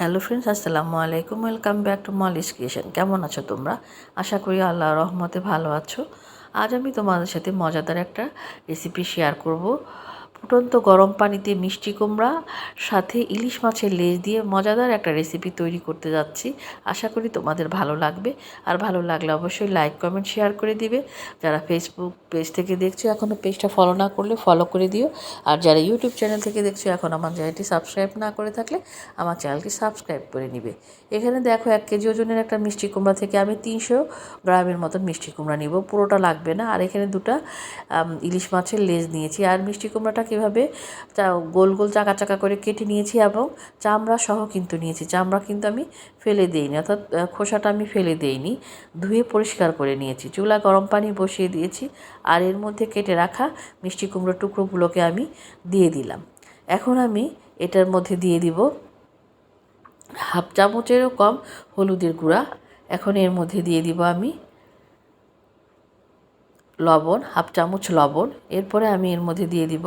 Hello friends, আসসালামু আলাইকুম। Welcome back to Malish creation কেমন আছো তোমরা? আশা করি আল্লাহ রহমতে ভালো আছো। আজ আমি তোমাদের সাথে মজাদার একটা রেসিপি শেয়ার করব। ফুটন্ত গরম পানিতে মিষ্টি কুমড়া, সাথে ইলিশ মাছের লেজ দিয়ে মজাদার একটা রেসিপি তৈরি করতে যাচ্ছি। আশা করি তোমাদের ভালো লাগবে। আর ভালো লাগলে অবশ্যই লাইক কমেন্ট শেয়ার করে দিবে। যারা ফেসবুক পেজ থেকে দেখছ এখনও পেজটা ফলো না করলে ফলো করে দিও। আর যারা ইউটিউব চ্যানেল থেকে দেখছ, এখন আমার চ্যানেলটি সাবস্ক্রাইব না করে থাকলে আমার চ্যানেলটি সাবস্ক্রাইব করে নিবে। এখানে দেখো এক কেজি ওজনের একটা মিষ্টি কুমড়া থেকে আমি তিনশো গ্রামের মতন মিষ্টি কুমড়া নিব। পুরোটা লাগবে না। আর এখানে দুটা ইলিশ মাছের লেজ নিয়েছি। আর মিষ্টি কুমড়াটা কীভাবে গোল গোল চাকা চাকা করে কেটে নিয়েছি এবং চামড়া সহ কিন্তু নিয়েছি। চামড়া কিন্তু আমি ফেলে দিইনি, অর্থাৎ খোসাটা আমি ফেলে দিইনি, ধুয়ে পরিষ্কার করে নিয়েছি। চুলা গরম পানি বসিয়ে দিয়েছি আর এর মধ্যে কেটে রাখা মিষ্টি কুমড়োর টুকরোগুলোকে আমি দিয়ে দিলাম। এখন আমি এটার মধ্যে দিয়ে দিব হাফ চামচেরও কম হলুদের গুঁড়া। এখন এর মধ্যে দিয়ে দিব আমি লবণ, হাফ চামচ লবণ। এরপরে আমি এর মধ্যে দিয়ে দিব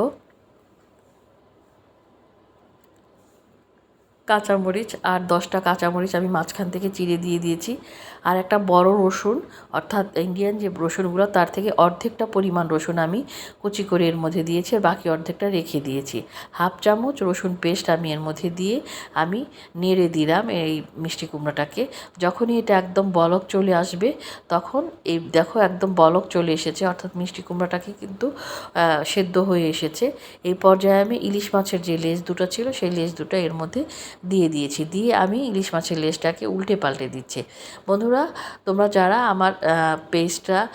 কাঁচামরিচ আর দশটা কাঁচামরিচ আমি মাঝখান থেকে চিড়ে দিয়ে দিয়েছি। আর একটা বড় রসুন, অর্থাৎ ইন্ডিয়ান যে রসুনগুলো, তার থেকে অর্ধেকটা পরিমাণ রসুন আমি কুচি করে এর মধ্যে দিয়েছি আর বাকি অর্ধেকটা রেখে দিয়েছি। হাফ চামচ রসুন পেস্ট আমি এর মধ্যে দিয়ে আমি নেড়ে দিলাম এই মিষ্টি কুমড়োটাকে। যখনই এটা একদম বলক চলে আসবে, তখন এই দেখো একদম বলক চলে এসেছে, অর্থাৎ মিষ্টি কুমড়োটাকে কিন্তু সেদ্ধ হয়ে এসেছে। এই পর্যায়ে আমি ইলিশ মাছের যে লেজ দুটো ছিল, সেই লেজ দুটো এর মধ্যে দিয়ে দিয়েছি। দিয়ে আমি ইলিশ মাছের লেজটাকে উল্টে পাল্টে দিচ্ছি। বন্ধুরা, তোমরা যারা আমার পেজটা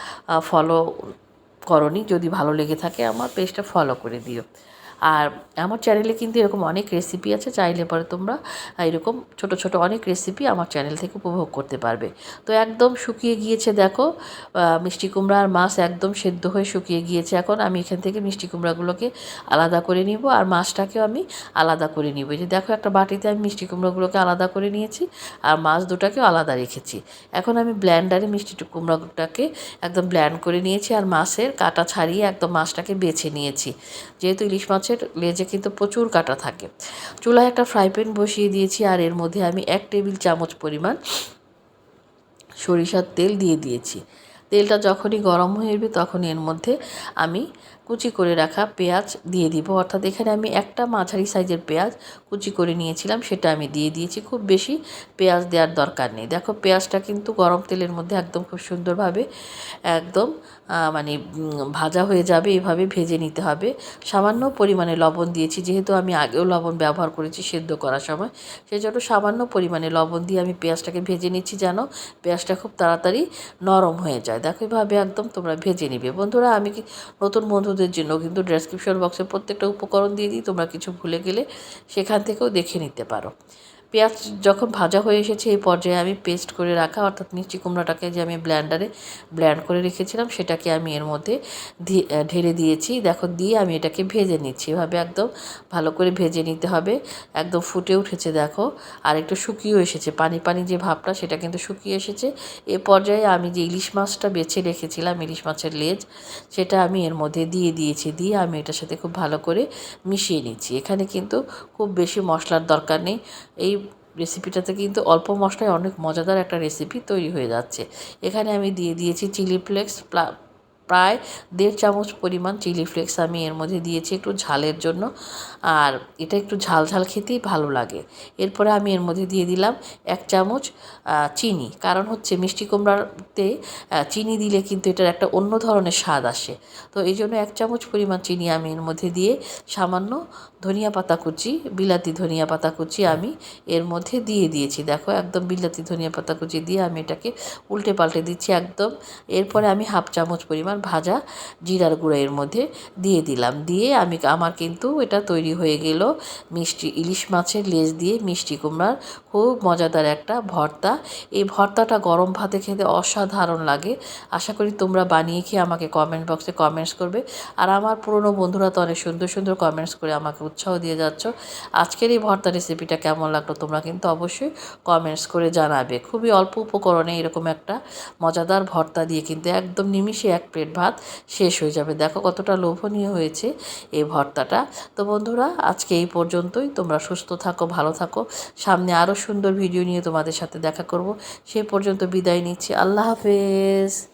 ফলো করনি, যদি ভালো লেগে থাকে, আমার পেজটা ফলো করে দিও। আর আমার চ্যানেলে কিন্তু এরকম অনেক রেসিপি আছে, চাইলে পরে তোমরা এরকম ছোট ছোট অনেক রেসিপি আমার চ্যানেল থেকে উপভোগ করতে পারবে। তো একদম শুকিয়ে গিয়েছে দেখো মিষ্টি কুমড়া আর মাছ একদম সেদ্ধ হয়ে শুকিয়ে গিয়েছে। এখন আমি এখান থেকে মিষ্টি কুমড়াগুলোকে আলাদা করে নিব আর মাছটাকেও আমি আলাদা করে নিব। এই যে দেখো একটা বাটিতে আমি মিষ্টি কুমড়াগুলোকে আলাদা করে নিয়েছি আর মাছ দুটাকেও আলাদা রেখেছি। এখন আমি ব্ল্যান্ডারে মিষ্টি কুমড়াটাকে একদম ব্ল্যান্ড করে নিয়েছি আর মাছের কাটা ছাড়িয়ে একদম মাছটাকে বেছে নিয়েছি। যেহেতু ইলিশ মাছ মাছের লেজে কিন্তু প্রচুর কাটা থাকে। চুলায় একটা ফ্রাই প্যান বসিয়ে দিয়েছি আর এর মধ্যে আমি এক টেবিল চামচ পরিমাণ সরিষার তেল দিয়ে দিয়েছি। তেলটা যখনই গরম হয়ে যাবে এর মধ্যে আমি কুচি করে রাখা পেঁয়াজ দিয়ে দিব। অর্থাৎ এখানে আমি একটা মাঝারি সাইজের পেঁয়াজ কুচি করে নিয়েছিলাম, সেটা আমি দিয়ে দিয়েছি। খুব বেশি পেঁয়াজ দেওয়ার দরকার নেই। দেখো, পেঁয়াজটা কিন্তু গরম তেলের মধ্যে একদম খুব সুন্দরভাবে একদম মানে ভাজা হয়ে যাবে। এভাবে ভেজে নিতে হবে। সামান্য পরিমাণে লবণ দিয়েছি। যেহেতু আমি আগেও লবণ ব্যবহার করেছি সেদ্ধ করার সময় সেই জন্য সামান্য পরিমাণে লবণ দিয়ে আমি পেঁয়াজটাকে ভেজে নিচ্ছি যেন পেঁয়াজটা খুব তাড়াতাড়ি নরম হয়ে যায়। দেখো, এভাবে একদম তোমরা ভেজে নিবে। বন্ধুরা, আমি কি নতুন বন্ধুদের জন্য কিন্তু ডেসক্রিপশন বক্সে প্রত্যেকটা উপকরণ দিয়ে দিই, তোমরা কিছু ভুলে গেলে সেখান থেকেও দেখে নিতে পারো। পেঁয়াজ যখন ভাজা হয়ে এসেছে, এই পর্যায়ে আমি পেস্ট করে রাখা, অর্থাৎ মিষ্টি কুমড়াটাকে যে আমি ব্ল্যান্ডারে ব্ল্যান্ড করে রেখেছিলাম, সেটাকে আমি এর মধ্যে ঢেলে দিয়েছি। দেখো, দিয়ে আমি এটাকে ভেজে নিচ্ছি। এভাবে একদম ভালো করে ভেজে নিতে হবে। একদম ফুটে উঠেছে, দেখো। আর একটু শুকিয়েও এসেছে। পানি পানি যে ভাবটা, সেটা কিন্তু শুকিয়ে এসেছে। এ পর্যায়ে আমি যে ইলিশ মাছটা বেছে রেখেছিলাম, ইলিশ মাছের লেজ, সেটা আমি এর মধ্যে দিয়ে দিয়েছি। দিয়ে আমি এটার সাথে খুব ভালো করে মিশিয়ে নিচ্ছি। এখানে কিন্তু খুব বেশি মশলার দরকার নেই। এই রেসিপিটাতে কিন্তু অল্প মশলায় অনেক মজাদার একটা রেসিপি তৈরি হয়ে যাচ্ছে। এখানে আমি দিয়ে দিয়েছি চিলি ফ্লেক্স প্রায় দেড় চামচ পরিমাণ চিলি ফ্লেক্স আমি এর মধ্যে দিয়েছি একটু ঝালের জন্য। আর এটা একটু ঝাল ঝাল খেতেই ভালো লাগে। এরপরে আমি এর মধ্যে দিয়ে দিলাম এক চামচ চিনি। কারণ হচ্ছে মিষ্টি কুমড়াতে চিনি দিলে কিন্তু এটার একটা অন্য ধরনের স্বাদ আসে। তো এই জন্য এক চামচ পরিমাণ চিনি আমি এর মধ্যে দিয়ে সামান্য ধনিয়া পাতা কুচি, বিলাতি ধনিয়া পাতা কুচি আমি এর মধ্যে দিয়ে দিয়েছি। দেখো একদম বিলাতি ধনিয়া পাতা কুচি দিয়ে আমি এটাকে উল্টে পাল্টে দিচ্ছি একদম। এরপরে আমি হাফ চামচ পরিমাণ ভাজা জিরার গুঁড়ো এর মধ্যে দিয়ে দিলাম। দিয়ে আমি আমার কিন্তু এটা তৈরি হয়ে গেল মিষ্টি ইলিশ মাছের লেজ দিয়ে মিষ্টি কুমড়ার খুব মজাদার একটা ভর্তা। এই ভর্তাটা গরম ভাতে খেতে অসাধারণ লাগে। আশা করি তোমরা বানিয়ে খেয়ে আমাকে কমেন্ট বক্সে কমেন্টস করবে। আর আমার পুরনো বন্ধুরা তো অনেক সুন্দর সুন্দর কমেন্টস করে আমাকে উৎসাহ দিয়ে যাচ্ছ। আজকের এই ভর্তা রেসিপিটা কেমন লাগল তোমরা কিন্তু অবশ্যই কমেন্টস করে জানাবে। খুবই অল্প উপকরণে এরকম একটা মজাদার ভর্তা দিয়ে কিন্তু একদম নিমিষে এক প্লেট ভাত শেষ হয়ে যাবে। দেখো কতটা লোভনীয় হয়েছে এই ভর্তাটা। তো বন্ধুরা, আজকে এই পর্যন্তই। তোমরা সুস্থ থাকো, ভালো থাকো। সামনে আরও সুন্দর ভিডিও নিয়ে তোমাদের সাথে দেখা করব। সে পর্যন্ত বিদায় নিচ্ছি। আল্লাহ হাফেজ।